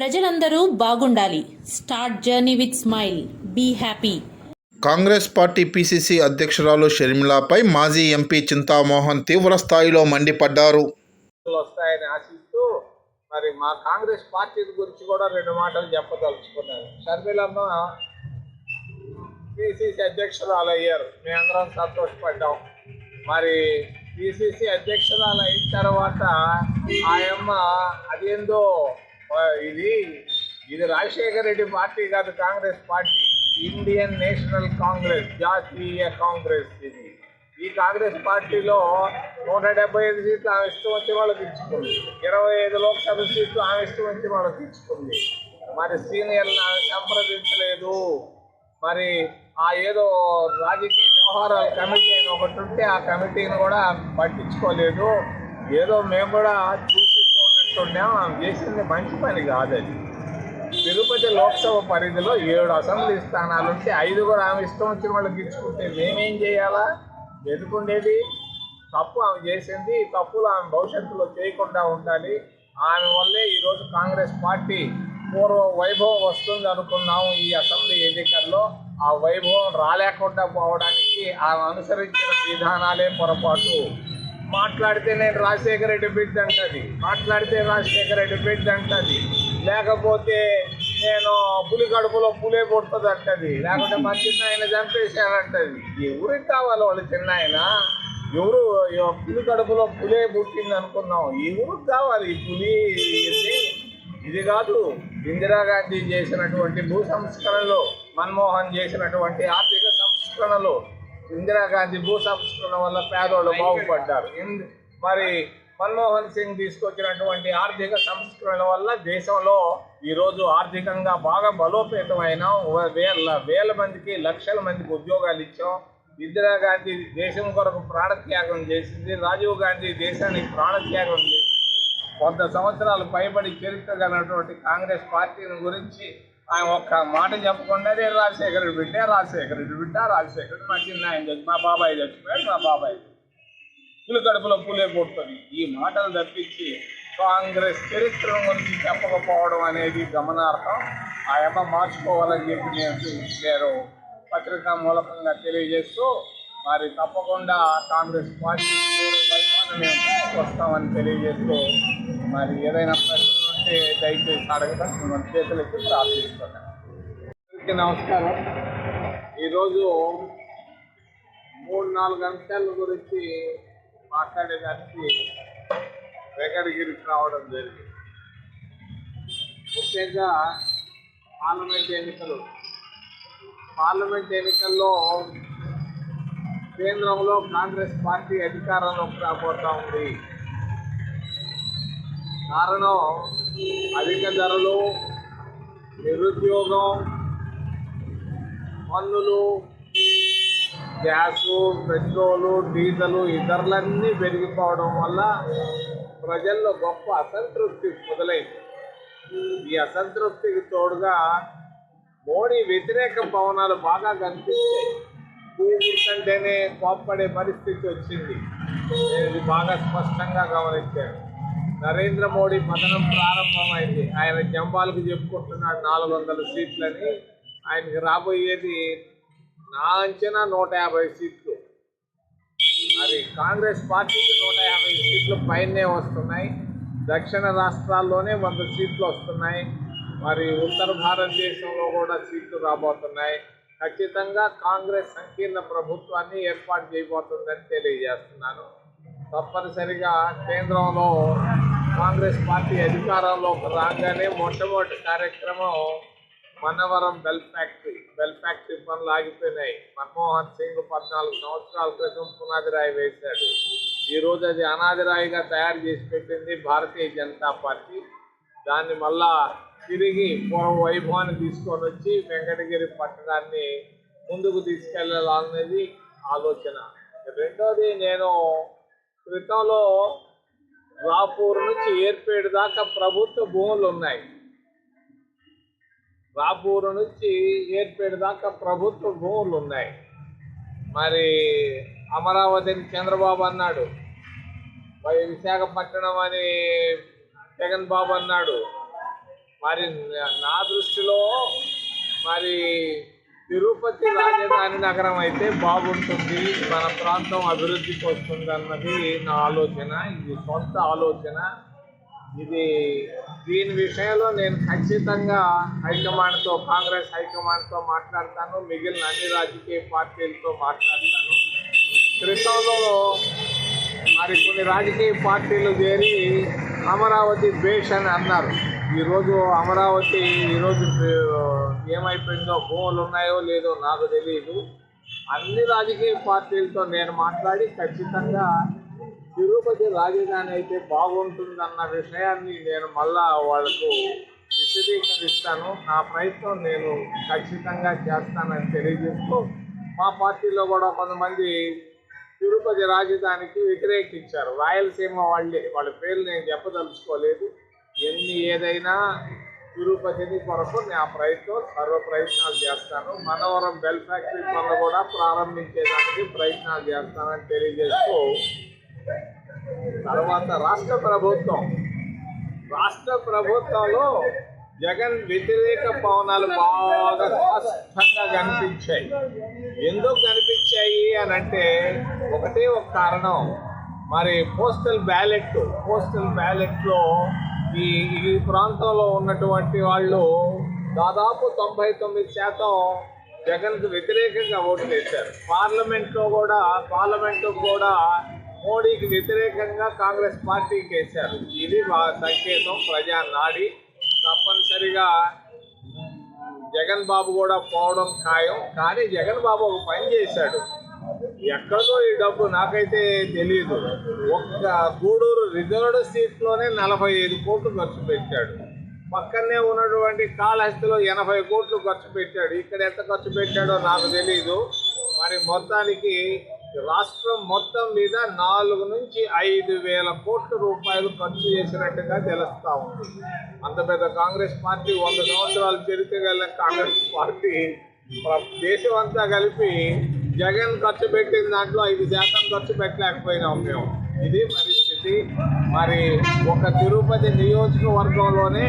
ప్రజలందరూ బాగుండాలి. Start journey with smile. Be happy. Congress party PCC అధ్యక్షురాలు షర్మిలాపై మాజీ ఎంపీ చింతామోహన్ తీవ్ర స్థాయిలో మండిపడ్డారు. వస్తాయని ఆశిస్తూ మరి మా కాంగ్రెస్ పార్టీ గురించి కూడా రెండు మాటలు చెప్పదలుచుకున్నాను. షర్మిలమ్మ పిసిసి అధ్యక్షురాలు అయ్యారు మేమందరం సంతోషపడ్డాం. మరి పిసిసి అధ్యక్షురాలు అయిన తర్వాత ఆయమ్మ అదేందో ఇది ఇది రాజశేఖర రెడ్డి పార్టీ కాదు Congress party. Indian National Congress జాతీయ కాంగ్రెస్ ఇది. ఈ కాంగ్రెస్ పార్టీలో నూట డెబ్బై ఐదు సీట్లు ఆమె ఇష్టం వచ్చి వాళ్ళకి ఇచ్చుకుంది. ఇరవై ఐదు లోక్సభ సీట్లు ఆమె ఇష్టం వచ్చి వాళ్ళకి ఇచ్చుకుంది. మరి సీనియర్లు ఆమె సంప్రదించలేదు. మరి ఆ ఏదో రాజకీయ వ్యవహారాల కమిటీ అని ఒకటి ఉంటే ఆ కమిటీని కూడా పట్టించుకోలేదు. ఏదో మేము కూడా చూసి ఆమె చేసింది మంచి పని కాదు అది. తిరుపతి లోక్సభ పరిధిలో ఏడు అసెంబ్లీ స్థానాలు ఉంటే ఐదుగురు ఆమె ఇష్టం వచ్చిన వాళ్ళకి ఇచ్చుకుంటే మేమేం చేయాలా? ఎదుర్కొండేది తప్పు ఆమె చేసింది ఈ తప్పులు ఆమె భవిష్యత్తులో చేయకుండా ఉండాలి. ఆమె వల్లే ఈరోజు కాంగ్రెస్ పార్టీ పూర్వ వైభవం వస్తుంది అనుకున్నాము ఈ అసెంబ్లీ ఎన్నికల్లో. ఆ వైభవం రాలేకుండా పోవడానికి ఆమె అనుసరించిన విధానాలే పొరపాటు. మాట్లాడితే నేను రాజశేఖర రెడ్డి బిడ్డ అంటది మాట్లాడితే రాజశేఖర రెడ్డి బిడ్డ అంటది లేకపోతే నేను పులి కడుపులో పులే పుడుతుంది అంటది లేకుంటే మా చిన్న ఆయన చంపేశానంటది ఎవరికి కావాలి వాళ్ళు చిన్న ఆయన ఎవరు పులి కడుపులో పులే పుట్టింది అనుకున్నాం ఎవరికి కావాలి ఈ పులి? ఇది కాదు. ఇందిరాగాంధీ చేసినటువంటి భూ సంస్కరణలు మన్మోహన్ చేసినటువంటి ఆర్థిక సంస్కరణలు ఇందిరాగాంధీ భూ సంస్కరణ వల్ల పేదోళ్ళు బాగుపడ్డారు. మరి మన్మోహన్ సింగ్ తీసుకొచ్చినటువంటి ఆర్థిక సంస్కరణ వల్ల దేశంలో ఈరోజు ఆర్థికంగా బాగా బలోపేతమైన వేల వేల మందికి లక్షల మందికి ఉద్యోగాలు ఇచ్చాం. ఇందిరాగాంధీ దేశం కొరకు ప్రాణత్యాగం చేసింది. రాజీవ్ గాంధీ దేశానికి ప్రాణత్యాగం చేసింది. వంద సంవత్సరాలు పైబడి చరిత్ర కలిగినటువంటి కాంగ్రెస్ పార్టీని గురించి ఆయన ఒక్క మాట చెప్పకుండా నేను రాజశేఖరుడు బిడ్డ రాజశేఖరుడు బిడ్డ రాజశేఖరుడు మా చిన్న ఆయన చచ్చి మా బాబాయ్ చచ్చిపోయాడు మా బాబాయ్. పులి కడుపులో పులే పుడుతుంది. ఈ మాటలు తప్పించి కాంగ్రెస్ చరిత్ర గురించి చెప్పకపోవడం అనేది గమనార్హం. ఆ అమ్మ మార్చుకోవాలని చెప్పి నేను నేను పత్రికా మూలకంగా తెలియజేస్తూ మరి తప్పకుండా కాంగ్రెస్ పార్టీ మేము వస్తామని తెలియజేస్తూ మరి ఏదైనా ప్రశ్న దయచేసి అడగడం మన చేతులకి ప్రార్థిస్తున్నాను అందరికీ నమస్కారం. ఈరోజు మూడు నాలుగు అంశాల గురించి మాట్లాడేదానికి వెంకటగిరికి రావడం జరిగింది. ముఖ్యంగా పార్లమెంట్ ఎన్నికలు. పార్లమెంట్ ఎన్నికల్లో కేంద్రంలో కాంగ్రెస్ పార్టీ అధికారంలోకి రాబోతా ఉంది. కారణం అధిక ధరలు నిరుద్యోగం పన్నులు గ్యాసు పెట్రోలు డీజిలు ఇతరులన్నీ పెరిగిపోవడం వల్ల ప్రజల్లో గొప్ప అసంతృప్తి మొదలైంది. ఈ అసంతృప్తికి తోడుగా మోడీ వ్యతిరేక భవనాలు బాగా కనిపిస్తాయి కూకుంటేనే కోప్పడే పరిస్థితి వచ్చింది. నేను బాగా స్పష్టంగా గమనించాను. నరేంద్ర మోడీ పతనం ప్రారంభమైంది. ఆయన జంబాలకు చెప్పుకుంటున్నాడు నాలుగు వందల సీట్లని. ఆయనకి రాబోయేది నా అంచనా నూట యాభై సీట్లు. మరి కాంగ్రెస్ పార్టీకి నూట యాభై సీట్లు పైనే వస్తున్నాయి. దక్షిణ రాష్ట్రాల్లోనే వంద సీట్లు వస్తున్నాయి. మరి ఉత్తర భారతదేశంలో కూడా సీట్లు రాబోతున్నాయి. ఖచ్చితంగా కాంగ్రెస్ సంకీర్ణ ప్రభుత్వాన్ని ఏర్పాటు చేయబోతుందని తెలియజేస్తున్నాను. తప్పనిసరిగా కేంద్రంలో కాంగ్రెస్ పార్టీ అధికారంలోకి రాగానే మొట్టమొదటి కార్యక్రమం Mannavaram BEL factory BEL factory పనులు ఆగిపోయినాయి. మన్మోహన్ సింగ్ పద్నాలుగు సంవత్సరాల క్రితం పునాది రాయి వేశాడు. ఈరోజు అది అనాది రాయిగా తయారు చేసి పెట్టింది భారతీయ జనతా పార్టీ. దాన్ని మళ్ళా తిరిగి పూర్వ వైభవాన్ని తీసుకొని వచ్చి వెంకటగిరి పట్టణాన్ని ముందుకు తీసుకెళ్ళాలనేది ఆలోచన. రెండోది నేను క్రితంలో రాపూర్ నుంచి ఏర్పేడు దాకా ప్రభుత్వ భూములు ఉన్నాయి. రాపూరు నుంచి ఏర్పేడు దాకా ప్రభుత్వ భూములు ఉన్నాయి. మరి అమరావతిని చంద్రబాబు అన్నాడు. మరి విశాఖపట్నం అని జగన్ బాబు అన్నాడు. మరి నా దృష్టిలో మరి తిరుపతి రాజధాని నగరం అయితే బాగుంటుంది. మన ప్రాంతం అభివృద్ధికి వస్తుంది అన్నది నా ఆలోచన. ఇది సొంత ఆలోచన. ఇది దీని విషయంలో నేను ఖచ్చితంగా హైకమాండ్తో కాంగ్రెస్ హైకమాండ్తో మాట్లాడతాను. మిగిలిన అన్ని రాజకీయ పార్టీలతో మాట్లాడతాను. క్రితంలో మరి కొన్ని రాజకీయ పార్టీలు చేరి అమరావతి బేష్ అని అన్నారు. ఈరోజు అమరావతి ఈరోజు ఏమైపోయిందో భూములు ఉన్నాయో లేదో నాకు తెలియదు అన్ని రాజకీయ పార్టీలతో నేను మాట్లాడి ఖచ్చితంగా తిరుపతి రాజధాని అయితే బాగుంటుందన్న విషయాన్ని నేను మళ్ళా వాళ్ళకు విశదీకరిస్తాను. నా ప్రయత్నం నేను ఖచ్చితంగా చేస్తానని తెలియజేస్తూ మా పార్టీలో కూడా కొంతమంది తిరుపతి రాజధానికి వ్యతిరేకించారు. రాయలసీమ వాళ్ళే వాళ్ళ పేర్లు నేను చెప్పదలుచుకోలేదు. ఎన్ని ఏదైనా తిరుపతిని కొరకు నా ప్రయత్నం సర్వ ప్రయత్నాలు చేస్తాను. మనవరం బెల్ ఫ్యాక్టరీ పనులు కూడా ప్రారంభించేదానికి ప్రయత్నాలు చేస్తానని తెలియజేస్తూ తర్వాత రాష్ట్ర ప్రభుత్వం. రాష్ట్ర ప్రభుత్వంలో జగన్ వ్యతిరేక పవనాలు బాగా స్పష్టంగా కనిపించాయి. ఎందుకు కనిపించాయి అని అంటే ఒకటే ఒక కారణం. మరి పోస్టల్ బ్యాలెట్ పోస్టల్ బ్యాలెట్లో ఈ ఈ ప్రాంతంలో ఉన్నటువంటి వాళ్ళు దాదాపు తొంభై తొమ్మిది శాతం జగన్కు వ్యతిరేకంగా ఓటు వేశారు. పార్లమెంట్లో కూడా పార్లమెంటు కూడా మోడీకి వ్యతిరేకంగా కాంగ్రెస్ పార్టీకి వేశారు. ఇది మా సంకేతం. ప్రజా నాడి. తప్పనిసరిగా జగన్ బాబు కూడా పోవడం ఖాయం. కానీ జగన్ బాబు ఒక పని చేశాడు. ఎక్కడో ఈ డబ్బు నాకైతే తెలియదు ఒక్క గూడూరు రిజర్వ్డ్ సీట్లోనే నలభై ఐదు కోట్లు ఖర్చు పెట్టాడు. పక్కనే ఉన్నటువంటి కాళహస్తిలో ఎనభై కోట్లు ఖర్చు పెట్టాడు. ఇక్కడ ఎంత ఖర్చు పెట్టాడో నాకు తెలియదు మరి మొత్తానికి రాష్ట్రం మొత్తం మీద నాలుగు నుంచి ఐదు వేల కోట్ల రూపాయలు ఖర్చు చేసినట్టుగా తెలుస్తా ఉంది. అంత పెద్ద కాంగ్రెస్ పార్టీ వంద సంవత్సరాలు చరిత్ర కాంగ్రెస్ పార్టీ దేశం అంతా కలిపి జగన్ ఖర్చు పెట్టిన దాంట్లో ఐదు శాతం ఖర్చు పెట్టలేకపోయినాం మేము. ఇది పరిస్థితి. మరి ఒక తిరుపతి నియోజకవర్గంలోనే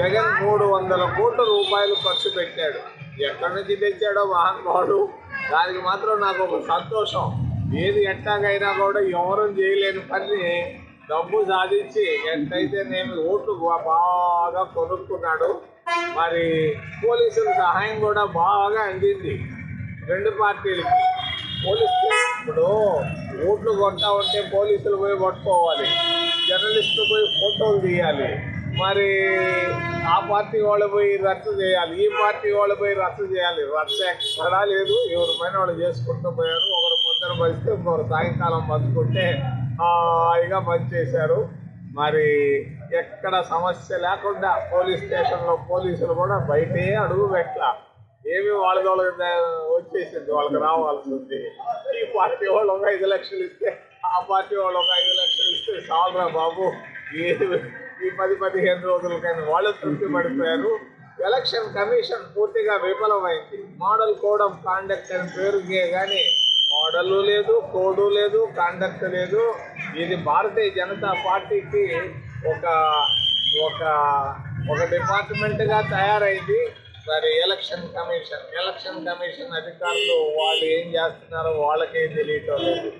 జగన్ మూడు వందల కోట్ల రూపాయలు ఖర్చు పెట్టాడు. ఎక్కడి నుంచి తెచ్చాడో మహానుభావుడు దానికి మాత్రం నాకు ఒక సంతోషం. ఏది ఎట్టాగైనా కూడా ఎవరూ చేయలేని పని డబ్బు సాధించి ఎంతైతే నేను ఓట్లు బాగా కొనుక్కున్నాడు మరి పోలీసుల సహాయం కూడా బాగా అందింది. రెండు పార్టీలకి. పోలీస్ ఇప్పుడు ఓట్లు కొట్టా ఉంటే పోలీసులు పోయి పట్టుకోవాలి. జర్నలిస్టులు పోయి ఫోటోలు తీయాలి. మరి ఆ పార్టీ వాళ్ళు పోయి రద్దు చేయాలి. ఈ పార్టీ వాళ్ళు పోయి రద్దు చేయాలి. రద్దు ఎక్కడా లేదు. ఎవరి పైన వాళ్ళు చేసుకుంటూ పోయారు. ఒకరు పొద్దున పరిస్తే ఇంకొకరు సాయంకాలం పంచుకుంటే హాయిగా పనిచేశారు. మరి ఎక్కడ సమస్య లేకుండా పోలీస్ స్టేషన్లో పోలీసులు కూడా బయటే అడుగు పెట్టాలి. ఏమి వాళ్ళ వచ్చేసింది వాళ్ళకి రావాల్సింది. ఈ పార్టీ వాళ్ళు ఒక ఐదు లక్షలు ఇస్తే ఆ పార్టీ వాళ్ళు ఒక ఐదు లక్షలు ఇస్తే చాలరా బాబు. ఏది? ఈ పది పదిహేను రోజులకైనా వాళ్ళు తృప్తి పడిపోయారు. ఎలక్షన్ కమిషన్ పూర్తిగా విఫలమైంది. మోడల్ కోడ్ ఆఫ్ కాండక్ట్ అని పేరుకే కానీ మోడలు లేదు కోడు లేదు కాండక్ట్ లేదు. ఇది భారతీయ జనతా పార్టీకి ఒక ఒక ఒక డిపార్ట్మెంట్గా తయారైంది. మరి ఎలక్షన్ కమిషన్ ఎలక్షన్ కమిషన్ అధికారులు వాళ్ళు ఏం చేస్తున్నారో వాళ్ళకే తెలియటం లేదు.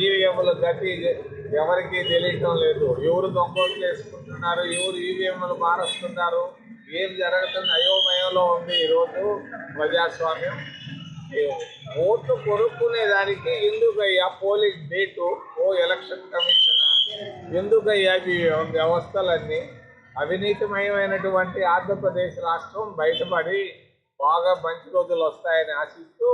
ఈవీఎంలు గట్టి ఎవరికీ తెలియటం లేదు. ఎవరు దొంగలు చేసుకుంటున్నారు ఎవరు ఈవీఎంలు మారుస్తున్నారు ఏం జరుగుతుంది అయోమయంలో ఉంది ఈరోజు ప్రజాస్వామ్యం. ఓట్లు కొనుక్కునే దానికి ఎందుకయ్యా పోలింగ్ డేటు ఓ ఎలక్షన్ కమిషన్ ఎందుకయ్యా ఈ వ్యవస్థలన్నీ? అవినీతిమయమైనటువంటి ఆంధ్రప్రదేశ్ రాష్ట్రం బయటపడి బాగా మంచి రోజులు వస్తాయని ఆశిస్తూ